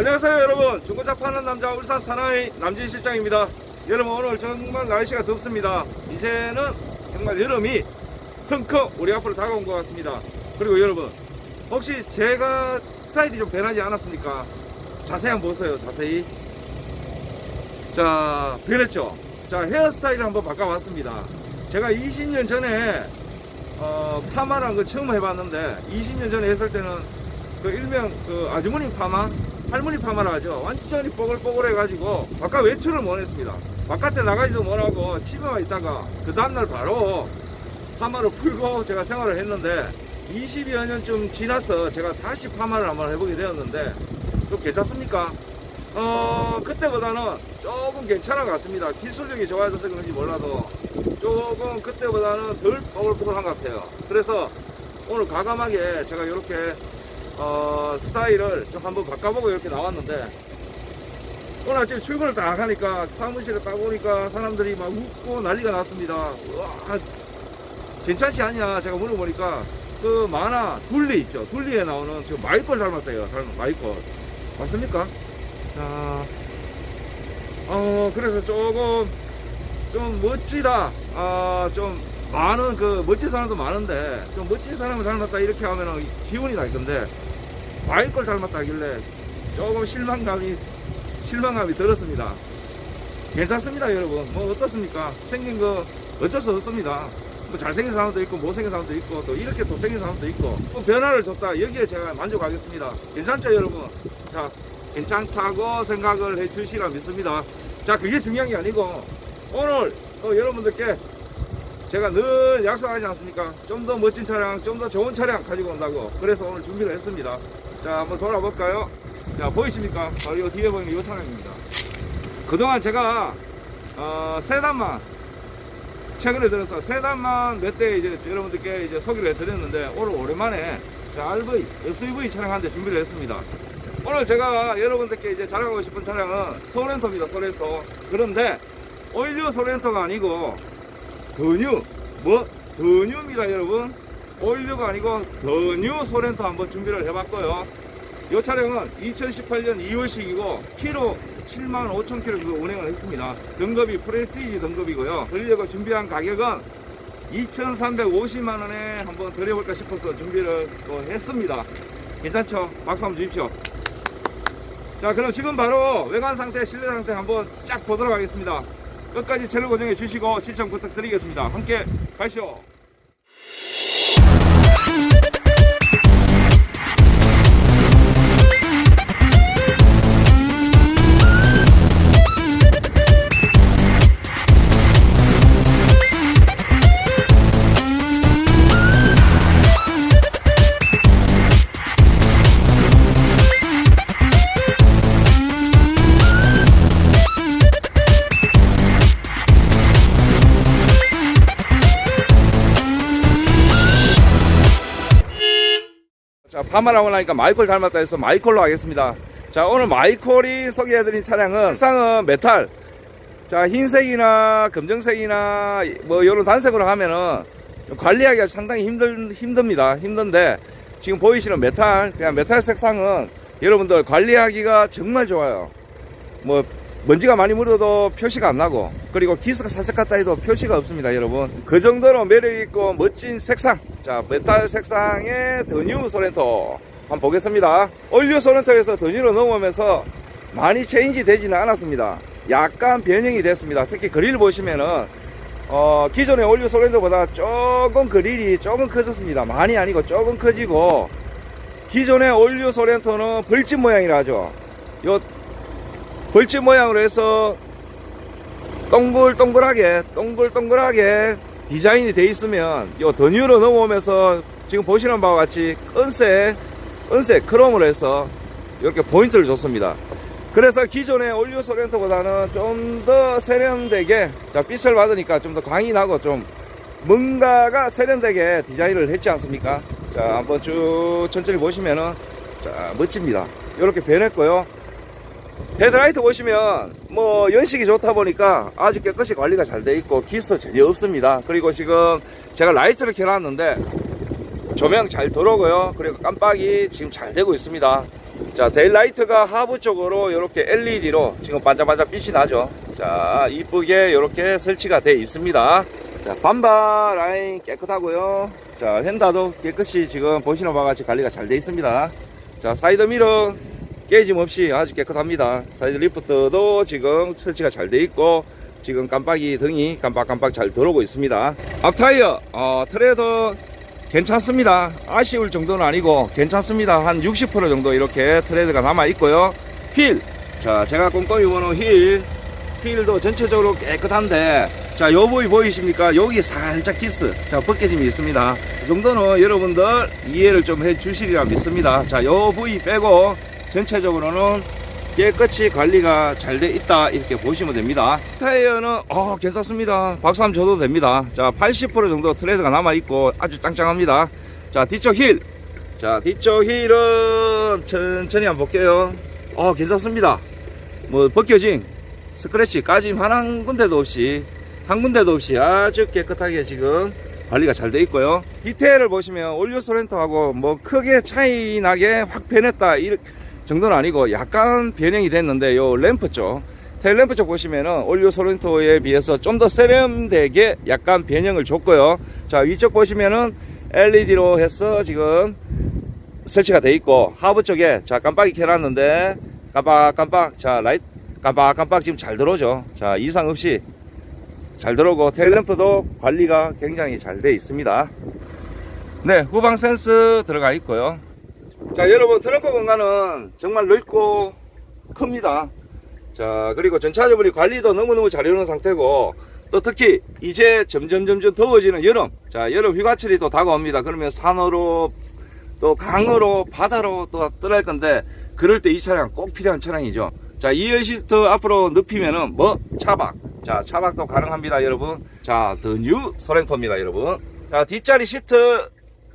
안녕하세요 여러분. 중고차 파는 남자 울산 사나이 남진 실장입니다. 여러분 오늘 정말 날씨가 덥습니다. 이제는 정말 여름이 성큼 우리 앞으로 다가온 것 같습니다. 그리고 여러분 혹시 제가 스타일이 좀 변하지 않았습니까? 자세히 한번 보세요 자세히. 자 변했죠? 자 헤어스타일을 한번 바꿔봤습니다. 제가 20년 전에 어, 파마라는 거 처음 해봤는데 20년 전에 했을 때는 그 일명 그 아주머니 파마 할머니 파마라 하죠. 완전히 뽀글뽀글 해가지고 바깥 외출을 못 했습니다. 바깥에 나가지도 못하고 집에만 있다가 그 다음날 바로 파마를 풀고 제가 생활을 했는데 20여 년쯤 지나서 제가 다시 파마를 한번 해보게 되었는데 좀 괜찮습니까? 어 그때보다는 조금 괜찮은 것 같습니다. 기술력이 좋아져서 그런지 몰라도 조금 그때보다는 덜 뽀글뽀글한 것 같아요. 그래서 오늘 과감하게 제가 이렇게 어, 스타일을 좀 한번 바꿔보고 이렇게 나왔는데 오늘 아침에 출근을 딱 하니까 사무실에 딱 오니까 사람들이 막 웃고 난리가 났습니다. 와 괜찮지 않냐? 제가 물어보니까 그 만화 둘리 있죠? 둘리에 나오는 저 마이콜 닮았대요. 닮은 마이콜 맞습니까? 자, 어 그래서 조금 좀 멋지다. 아, 좀 많은 그 멋진 사람도 많은데 좀 멋진 사람을 닮았다 이렇게 하면은 기운이 날 건데 마이콜 닮았다 하길래 조금 실망감이 실망감이 들었습니다. 괜찮습니다 여러분. 뭐 어떻습니까? 생긴 거 어쩔 수 없습니다. 뭐 잘생긴 사람도 있고 못생긴 사람도 있고 또 이렇게 또 생긴 사람도 있고. 또 변화를 줬다. 여기에 제가 만족하겠습니다. 괜찮죠 여러분? 자 괜찮다고 생각을 해 주시라 믿습니다. 자 그게 중요한 게 아니고 오늘 또 여러분들께 제가 늘 약속하지 않습니까? 좀 더 멋진 차량 좀 더 좋은 차량 가지고 온다고. 그래서 오늘 준비를 했습니다 자 한번 돌아볼까요 자 보이십니까 바로 이 뒤에 보이는 이 차량입니다 그동안 제가 어, 세단만 최근에 들어서 세단만 몇 대 이제 여러분들께 이제 소개를 해드렸는데 오늘 오랜만에 자, RV, SUV 대 준비를 했습니다. 오늘 제가 여러분들께 이제 자랑하고 싶은 차량은 소렌토입니다. 소렌토. 그런데 올류 소렌토가 아니고 더뉴 뭐 더뉴입니다, 여러분. 올류가 아니고 더뉴 소렌토 한번 준비를 해봤고요. 이 차량은 2018년 2월식이고 키로 7만 5천 킬로 정도 운행을 했습니다. 등급이 프레스티지 등급이고요. 전력을 준비한 가격은 2,350만 원에 한번 드려볼까 싶어서 준비를 또 했습니다. 괜찮죠? 박수 한번 주십시오. 자, 그럼 지금 바로 외관 상태, 실내 상태 한번 쫙 보도록 하겠습니다. 끝까지 채널 고정해 주시고 시청 부탁드리겠습니다. 함께 가시죠. 자, 파마라고 하니까 마이콜 닮았다 해서 마이콜로 하겠습니다. 자, 오늘 마이콜이 소개해드린 차량은 색상은 메탈. 자, 흰색이나 검정색이나 뭐 이런 단색으로 하면은 관리하기가 상당히 힘들, 힘듭니다. 힘든데 지금 보이시는 메탈, 그냥 메탈 색상은 여러분들 관리하기가 정말 좋아요. 뭐 먼지가 많이 묻어도 표시가 안 나고 그리고 기스가 살짝 갔다 해도 표시가 없습니다 여러분. 그 정도로 매력있고 멋진 색상. 자 메탈 색상의 더뉴 소렌토 한번 보겠습니다. 올류 소렌토에서 더뉴로 넘어오면서 많이 체인지 되지는 않았습니다. 약간 변형이 됐습니다. 특히 그릴 보시면은 어, 기존의 올류 소렌토보다 조금 그릴이 조금 커졌습니다. 많이 아니고 조금 커지고 기존의 올류 소렌토는 벌집 모양이라 하죠. 요 벌집 모양으로 해서 동글동글하게 동글동글하게 디자인이 돼 있으면 요 더뉴로 넘어오면서 지금 보시는 바와 같이 은색 은색 크롬으로 해서 이렇게 포인트를 줬습니다. 그래서 기존의 올류 소렌토보다는 좀 더 세련되게 자 빛을 받으니까 좀 더 광이 나고 좀 뭔가가 세련되게 디자인을 했지 않습니까? 자 한번 쭉 천천히 보시면은 자 멋집니다. 이렇게 변했고요 헤드라이트 보시면 뭐 연식이 좋다 보니까 아주 깨끗이 관리가 잘 돼 있고 기스 전혀 없습니다 그리고 지금 제가 라이트를 켜놨는데 조명 잘 들어오고요 그리고 깜빡이 지금 잘 되고 있습니다 자, 데일라이트가 하부 쪽으로 이렇게 LED로 지금 반짝반짝 빛이 나죠. 자, 이쁘게 이렇게 설치가 되어 있습니다. 자, 반바 라인 깨끗하고요. 자, 휀다도 깨끗이 지금 보시는 바와 같이 관리가 잘 되어 있습니다. 자, 사이드 미러 깨짐 없이 아주 깨끗합니다. 사이드 리프트도 지금 설치가 잘 되어 있고 지금 깜빡이 등이 깜빡깜빡 잘 들어오고 있습니다. 앞 타이어 어, 트레드 괜찮습니다. 아쉬울 정도는 아니고 괜찮습니다. 한 60% 정도 이렇게 트레드가 남아 있고요. 휠. 자, 제가 꼼꼼히 보는 휠. 휠도 전체적으로 깨끗한데 자, 요 부위 보이십니까? 여기 살짝 기스. 자, 벗겨짐이 있습니다. 이 정도는 여러분들 이해를 좀 해 주시리라 믿습니다. 자, 요 부위 빼고 전체적으로는 깨끗이 관리가 잘 돼 있다 이렇게 보시면 됩니다. 타이어는 어 괜찮습니다. 박수 한번 줘도 됩니다. 자 80% 정도 트레드가 남아 있고 아주 짱짱합니다. 자 뒤쪽 힐자 뒤쪽 힐은 천천히 한번 볼게요. 어 괜찮습니다. 뭐 벗겨진 스크래치 까짐 한, 한 군데도 없이 한 군데도 없이 아주 깨끗하게 지금 관리가 잘 돼 있고요. 디테일을 보시면 올류 소렌토하고 뭐 크게 차이 나게 확 변했다. 이렇게 정도는 아니고 약간 변형이 됐는데 요 램프 쪽. 테일 램프 쪽 보시면은 올류 소렌토에 비해서 좀 더 세련되게 약간 변형을 줬고요. 자 위쪽 보시면은 LED로 해서 지금 설치가 돼 있고 하부 쪽에 자 깜빡이 켜놨는데 깜빡 깜빡. 자 라이트. 깜빡 깜빡 지금 잘 들어오죠. 자 이상 없이 잘 들어오고 테일 램프도 관리가 굉장히 잘 돼 있습니다. 네 후방 센스 들어가 있고요 자 여러분 트렁크 공간은 정말 넓고 큽니다. 자 그리고 전차적으로 관리도 너무너무 잘 해놓은 상태고 또 특히 이제 점점 점점 더워지는 여름. 자 여름 휴가철이 또 다가옵니다. 그러면 산으로 또 강으로 바다로 또 떠날 건데 그럴 때 이 차량 꼭 필요한 차량이죠. 자 2열 시트 앞으로 눕히면은 뭐? 차박. 자 차박도 가능합니다 여러분. 자더 뉴 소렌토입니다 여러분. 자 뒷자리 시트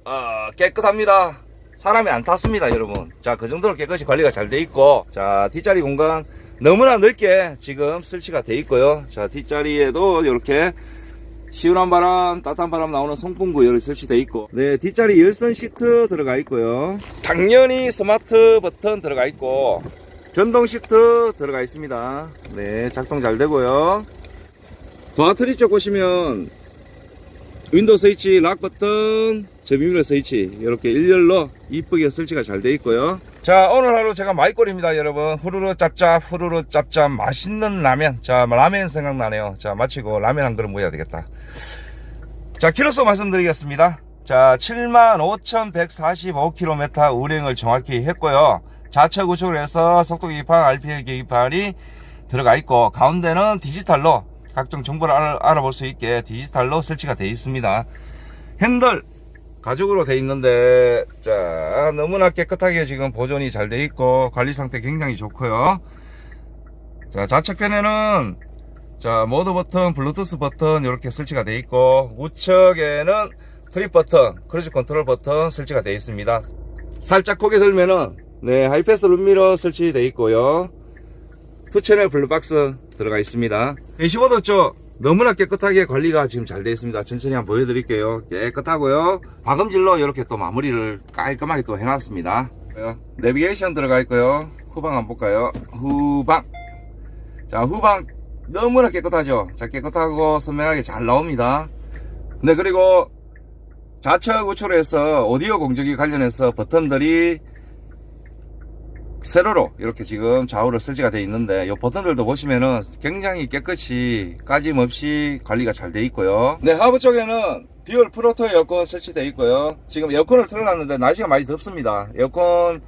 어, 깨끗합니다 사람이 안 탔습니다 여러분. 자 그 정도로 깨끗이 관리가 잘 돼 있고 자 뒷자리 공간 너무나 넓게 지금 설치가 돼 있고요. 자 뒷자리에도 이렇게 시원한 바람 따뜻한 바람 나오는 송풍구 열이 설치돼 있고 네 뒷자리 열선 시트 들어가 있고요. 당연히 스마트 버튼 들어가 있고 전동 시트 들어가 있습니다. 네 작동 잘 되고요. 도화트리 쪽 보시면. 윈도우 스위치 락 버튼 접이미러 스위치 이렇게 일렬로 이쁘게 설치가 잘 돼 있고요. 자 오늘 하루 제가 마이꼴입니다 여러분. 후루루 짭짭 후루루 짭짭 맛있는 라면. 자 라면 생각나네요. 자 마치고 라면 한 그릇 먹어야 되겠다. 자 키로수 말씀드리겠습니다. 자 75,145km 운행을 정확히 했고요. 좌측 우측으로 해서 속도 계기판 RPM 계기판이 들어가 있고 가운데는 디지털로 각종 정보를 알아, 알아볼 수 있게 디지털로 설치가 되어 있습니다. 핸들 가죽으로 되어 있는데 자 너무나 깨끗하게 지금 보존이 잘 되어 있고 관리 상태 굉장히 좋고요. 자 좌측편에는 자 모드 버튼 블루투스 버튼 이렇게 설치가 되어 있고 우측에는 트립 버튼 크루즈 컨트롤 버튼 설치가 되어 있습니다. 살짝 고개 들면은 네 하이패스 룸미러 설치되어 있고요. 투 채널 블루박스 들어가 있습니다. 대시보드 쪽 너무나 깨끗하게 관리가 지금 잘 되어 있습니다. 천천히 한번 보여드릴게요. 깨끗하고요. 박음질로 이렇게 또 마무리를 깔끔하게 또 해놨습니다. 내비게이션 들어가 있고요. 후방 한번 볼까요? 후방. 자 후방 너무나 깨끗하죠? 자 깨끗하고 선명하게 잘 나옵니다. 네 그리고 좌측 우측으로 해서 오디오 공조기 관련해서 버튼들이 세로로 이렇게 지금 좌우로 설치가 되어 있는데 이 버튼들도 보시면은 굉장히 깨끗이 까짐 없이 관리가 잘 되어 있고요. 네 하부 쪽에는 듀얼 프로토 에어컨 설치되어 있고요. 지금 에어컨을 틀어놨는데 날씨가 많이 덥습니다. 에어컨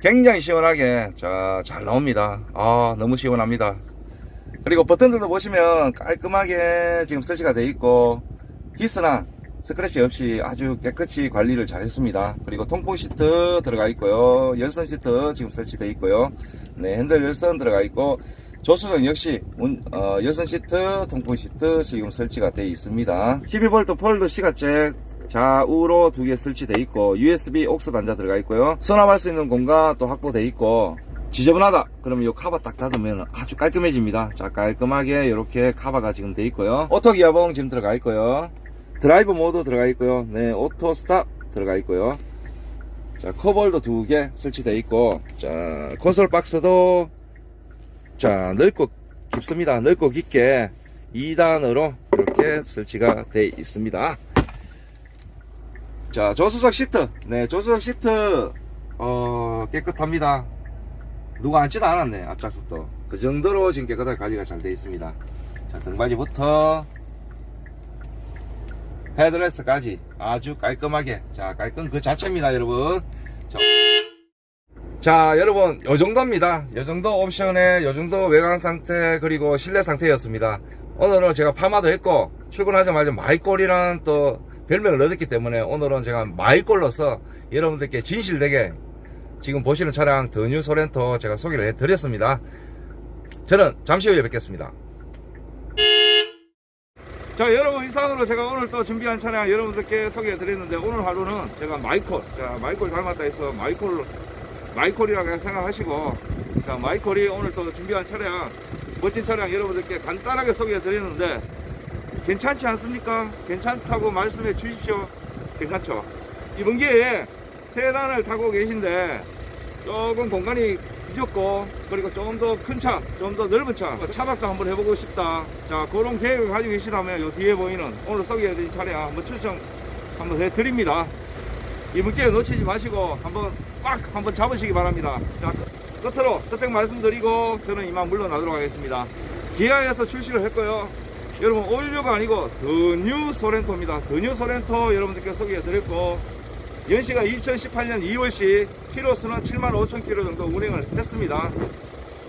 굉장히 시원하게 자, 잘 나옵니다. 아 너무 시원합니다. 그리고 버튼들도 보시면 깔끔하게 지금 설치가 되어 있고 기스나 스크래치 없이 아주 깨끗이 관리를 잘 했습니다. 그리고 통풍 시트 들어가 있고요. 열선 시트 지금 설치되어 있고요. 네 핸들 열선 들어가 있고 조수석 역시 운- 어, 열선 시트 통풍 시트 지금 설치가 되어 있습니다. 12V 폴드 시가잭 좌우로 두 개 설치되어 있고 USB 옥스 단자 들어가 있고요. 수납할 수 있는 공간 또 확보되어 있고 지저분하다. 그러면 이 카바 딱 닫으면 아주 깔끔해집니다. 자 깔끔하게 이렇게 카바가 지금 되어 있고요. 오토 기어봉 지금 들어가 있고요 드라이브 모드 들어가 있고요. 네, 오토 스탑 들어가 있고요. 자, 커벌도 두 개 설치되어 있고, 자, 콘솔 박스도, 자, 넓고 깊습니다. 넓고 깊게 2단으로 이렇게 설치가 되어 있습니다. 자, 조수석 시트. 네, 조수석 시트, 어, 깨끗합니다. 누가 앉지도 않았네, 앞좌석 도. 그 정도로 지금 깨끗하게 관리가 잘 되어 있습니다. 자, 등받이부터 헤드레스트까지 아주 깔끔하게. 자, 깔끔 그 자체입니다, 여러분. 자, 자, 여러분, 요 정도입니다. 요 정도 옵션에, 요 정도 외관 상태, 그리고 실내 상태였습니다. 오늘은 제가 파마도 했고, 출근하자마자 마이꼴이라는 또 별명을 얻었기 때문에 오늘은 제가 마이꼴로서 여러분들께 진실되게 지금 보시는 차량 더뉴 소렌토 제가 소개를 해드렸습니다. 저는 잠시 후에 뵙겠습니다. 자 여러분 이상으로 제가 오늘 또 준비한 차량 여러분들께 소개해 드렸는데 오늘 하루는 제가 마이콜 자 마이콜 닮았다 해서 마이콜 마이콜이라고 생각하시고 자 마이콜이 오늘 또 준비한 차량 멋진 차량 여러분들께 간단하게 소개해 드렸는데 괜찮지 않습니까? 괜찮다고 말씀해 주십시오 괜찮죠? 이번 기회에 세단을 타고 계신데 조금 공간이 늦었고 그리고 좀더큰 차, 좀 더 넓은 차, 차박도 한번 해보고 싶다. 자 그런 계획을 가지고 계시다면 요 뒤에 보이는 오늘 소개해드린 차량 한번 추천 한번 해드립니다. 이번 기회 놓치지 마시고 한번 꽉 한번 잡으시기 바랍니다. 자 끝으로 스펙 말씀드리고 저는 이만 물러나도록 하겠습니다. 기아에서 출시를 했고요. 여러분 올류가 아니고 더뉴 소렌토입니다. 더뉴 소렌토 여러분들께 소개해 드렸고 연시가 2018년 2월 시 키로수는 7만 5천 킬로 정도 운행을 했습니다.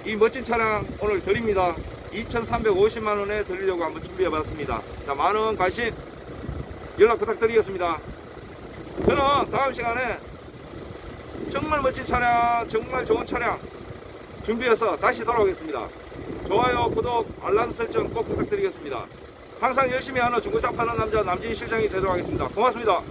이 멋진 차량 오늘 드립니다. 2,350만 원에 드리려고 한번 준비해 봤습니다. 자, 많은 관심 연락 부탁드리겠습니다. 저는 다음 시간에 정말 멋진 차량, 정말 좋은 차량 준비해서 다시 돌아오겠습니다. 좋아요, 구독, 알람 설정 꼭 부탁드리겠습니다. 항상 열심히 하는 중고차 파는 남자 남진 실장이 되도록 하겠습니다. 고맙습니다.